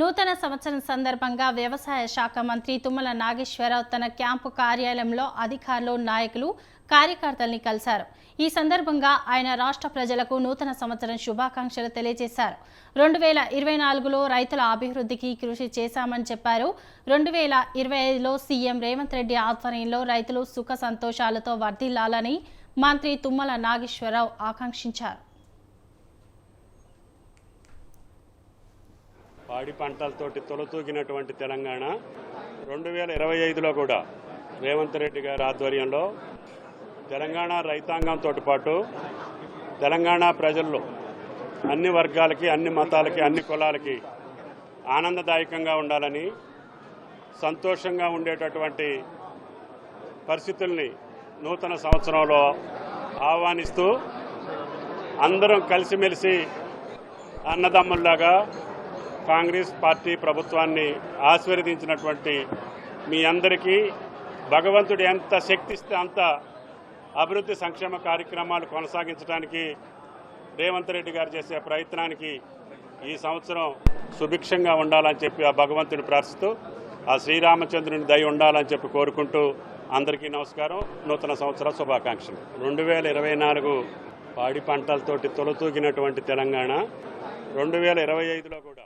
నూతన సంవత్సరం సందర్భంగా వ్యవసాయ శాఖ మంత్రి తుమ్మల నాగేశ్వరరావు తన క్యాంపు కార్యాలయంలో అధికారులు నాయకులు కార్యకర్తల్ని కలిశారు. ఈ సందర్భంగా ఆయన రాష్ట్ర ప్రజలకు నూతన సంవత్సరం శుభాకాంక్షలు తెలియజేశారు. రెండు వేల ఇరవై నాలుగులో రైతుల అభివృద్ధికి కృషి చేశామని చెప్పారు. రెండు వేల ఇరవై ఐదులో సీఎం రేవంత్ రెడ్డి ఆధ్వర్యంలో రైతులు సుఖ సంతోషాలతో వర్ధిల్లాలని మంత్రి తుమ్మల నాగేశ్వరరావు ఆకాంక్షించారు. పాడి పంటలతోటి తొలతూగినటువంటి తెలంగాణ రెండు వేల ఇరవై ఐదులో కూడా రేవంత్ రెడ్డి గారి ఆధ్వర్యంలో తెలంగాణ రైతాంగంతో పాటు తెలంగాణ ప్రజల్లో అన్ని వర్గాలకి అన్ని మతాలకి అన్ని కులాలకి ఆనందదాయకంగా ఉండాలని సంతోషంగా ఉండేటటువంటి పరిస్థితుల్ని నూతన సంవత్సరంలో ఆహ్వానిస్తూ అందరం కలిసిమెలిసి అన్నదమ్ముల్లాగా కాంగ్రెస్ పార్టీ ప్రభుత్వాన్ని ఆశీర్వదించినటువంటి మీ అందరికీ భగవంతుడు ఎంత శక్తిస్తే అంత అభివృద్ధి సంక్షేమ కార్యక్రమాలు కొనసాగించడానికి రేవంత్ రెడ్డి గారు చేసే ప్రయత్నానికి ఈ సంవత్సరం సుభిక్షంగా ఉండాలని చెప్పి ఆ భగవంతుని ప్రార్థిస్తూ ఆ శ్రీరామచంద్రుని దయ ఉండాలని చెప్పి కోరుకుంటూ అందరికీ నమస్కారం. నూతన సంవత్సర శుభాకాంక్షలు. రెండు వేల ఇరవై నాలుగు పాడి పంటలతోటి తొలతూగినటువంటి తెలంగాణ రెండు వేల ఇరవై ఐదులో కూడా